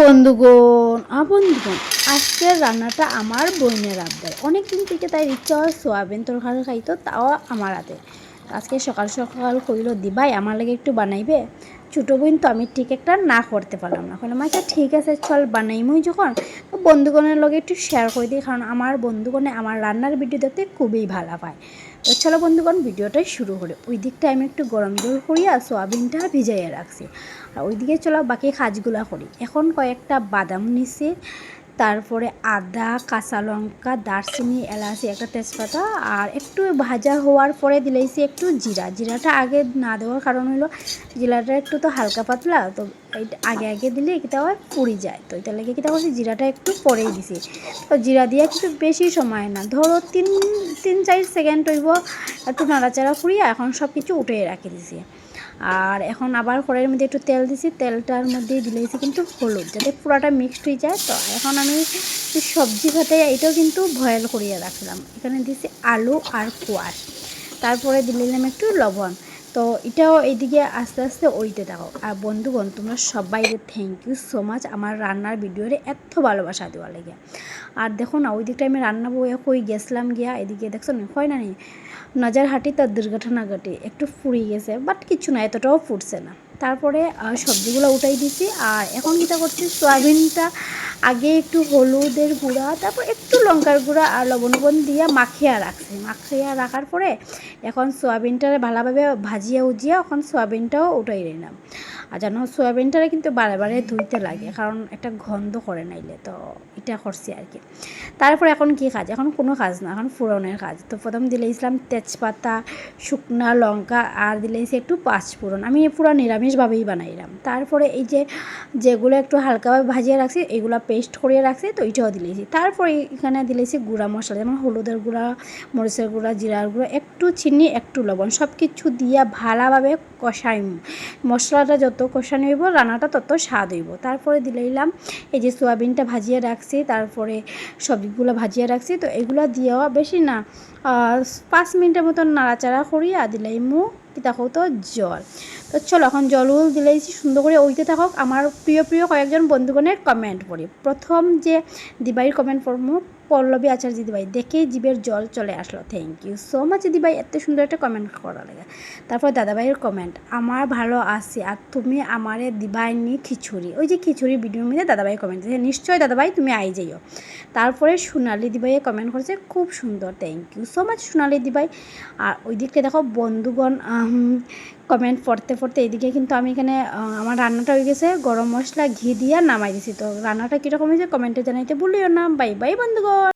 বন্ধুগণ বন্ধুগণ আজকের রান্নাটা আমার বোনের আবদার অনেক দিন থেকে তাই ইচ্ছা হয় সোয়াবিন তরকারি খাইতো, তাও আমার হাতে। আজকে সকাল সকাল কইল দিবাই আমার লাগে একটু বানাইবে? ছোটো বোন তো আমি ঠিক একটা না করতে পারলাম না। বললাম আচ্ছা ঠিক আছে, চল বানাইমই যখন। বন্ধুগণের লগে একটু শেয়ার করে দিই, কারণ আমার বন্ধুগণে আমার রান্নার ভিডিও দেখতে খুবই ভালো পায়। তো চলো বন্ধুগণ ভিডিওটাই শুরু করে। ওই দিকটা আমি একটু গরম জল করিয়া সোয়াবিনটা ভিজাইয়া রাখছি। ওইদিকে চলো, বাকি কাজগুলা করি। এখন কয়েকটা বাদাম নিছি, তারপরে আদা, কাঁচা লঙ্কা, দারচিনি, এলাচি, একটা তেজপাতা, আর একটু ভাজা হওয়ার পরে দিলেছি একটু জিরা। জিরাটা আগে না দেওয়ার কারণ হলো জিরাটা একটু তো হালকা পাতলা, তো আগে আগে দিলে এটা হয়, পুড়ি যায়। তো এটা লেগে কিটা করছি জিরাটা একটু পরেই দিছি। তো জিরা দিয়ে কিছু বেশি সময় না, ধরো তিন তিন, চার সেকেন্ড হইব, একটু নাড়াচাড়া করিয়া এখন সব কিছু উঠে রাখি দিছি। আর এখন আবার কড়াইয়ের মধ্যে একটু তেল দিছি, তেলটার মধ্যে দিলেছি কিন্তু হলুদ। যাতে পুরাটা মিক্সড হয়ে যায়, তো এখন আমি সবজি ভাতে এটাও কিন্তু ভয়েল করিয়ে রাখলাম। এখানে দিছি আলু আর কোয়াশ। তারপরে দিলাম একটু লবণ। তো এটাও এদিকে আস্তে আস্তে ওইতে থাকো। আর বন্ধুগণ, তোমরা সবাইকে থ্যাংক ইউ সো মাচ আমার রান্নার ভিডিওরে এত ভালোবাসা দেওয়া লাগে। আর দেখো না ওই দিকটা আমি রান্না বইয়া কই গেছিলাম গিয়া, এদিকে দেখছ না, হয় না নি? নজর হাঁটি তার দুর্ঘটনা ঘটে একটু ফুরিয়ে গেছে বাট কিছু না, এতটাও ফুটছে না। তারপরে সবজিগুলো উঠাই দিছি আর এখন যেটা করছি, সয়াবিনটা আগে একটু হলুদের গুঁড়া, তারপর একটু লঙ্কার গুঁড়া আর লবণ লবণ দিয়ে মাখিয়া রাখছি। মাখিয়া রাখার পরে, এখন সয়াবিনটা ভালোভাবে ভাজিয়া উজিয়া এখন সয়াবিনটাও উঠাই নিলাম। আর জানো, সয়াবিনটারে কিন্তু বারে বারে ধুইতে লাগে, কারণ একটা গন্ধ করে নাইলে, তো এটা করছি আর কি। তারপর এখন কি কাজ? এখন কোনো কাজ না, এখন ফোড়নের কাজ। তো প্রথম দিলে ইসলাম তেজপাতা, শুকনা লঙ্কা, আর দিলে একটু পাঁচ ফোড়ন। আমি পুরো নিরামিষভাবেই বানাইলাম। তারপরে এই যে যেগুলো একটু হালকাভাবে ভাজিয়ে রাখছি, এগুলো পেস্ট করিয়ে রাখছি, তো এটাও দিলেছি তারপরে এখানে দিলেছি গুঁড়া মশলা, যেমন হলুদের গুঁড়া, মরিচের গুঁড়া, জিরার গুঁড়া, একটু চিনি, একটু লবণ সব কিছু দিয়া ভালোভাবে কষাই মশলাটা যত কষানো হইব রান্নাটা তত স্বাদ হইব। তারপরে দিলে দিলাম এই যে সোয়াবিনটা ভাজিয়ে রাখছি, তারপরে সবজিগুলো ভাজিয়ে রাখছি। তো এগুলো দিয়েও বেশি না পাঁচ মিনিটের মতন নাড়াচাড়া করিয়া দিলাই মু কিতা তো জল। তো চলো এখন জল উল দিলেছি সুন্দর করে ওইতে থাকক। আমার প্রিয় প্রিয় কয়েকজন বন্ধুগণের কমেন্ট পড়ি। প্রথম যে দিবাইয়ের কমেন্ট পড়ব পল্লবী আচার্য দিদিভাই, দেখেই জীবের জল চলে আসলো। থ্যাংক ইউ সো মাচ দিদিভাই, এত সুন্দর একটা কমেন্ট করা লাগে। তারপর দাদাভাইয়ের কমেন্ট আমার ভালো আছে আর তুমি আমারে দিবাই নি খিচুড়ি। ওই যে খিচুড়ি ভিডিওর মধ্যে দাদাভাই কমেন্ট দিয়েছে, নিশ্চয়ই দাদাভাই, তুমি আই যাইও। তারপরে সোনালি দিবাইয়ে কমেন্ট করেছে, খুব সুন্দর thank you so much Sonali দিবাই আর ওই দিকটা দেখো বন্ধুগণ কমেন্ট পড়তে পড়তে এইদিকে কিন্তু আমি এখানে আমার রান্নাটা হয়ে গেছে, গরম মশলা, ঘি দিয়ে নামাই দিছি। তো রান্নাটা কীরকম হয়েছে কমেন্টে জানাইতে ভুলিও না। বাই বাই বন্ধুগণ।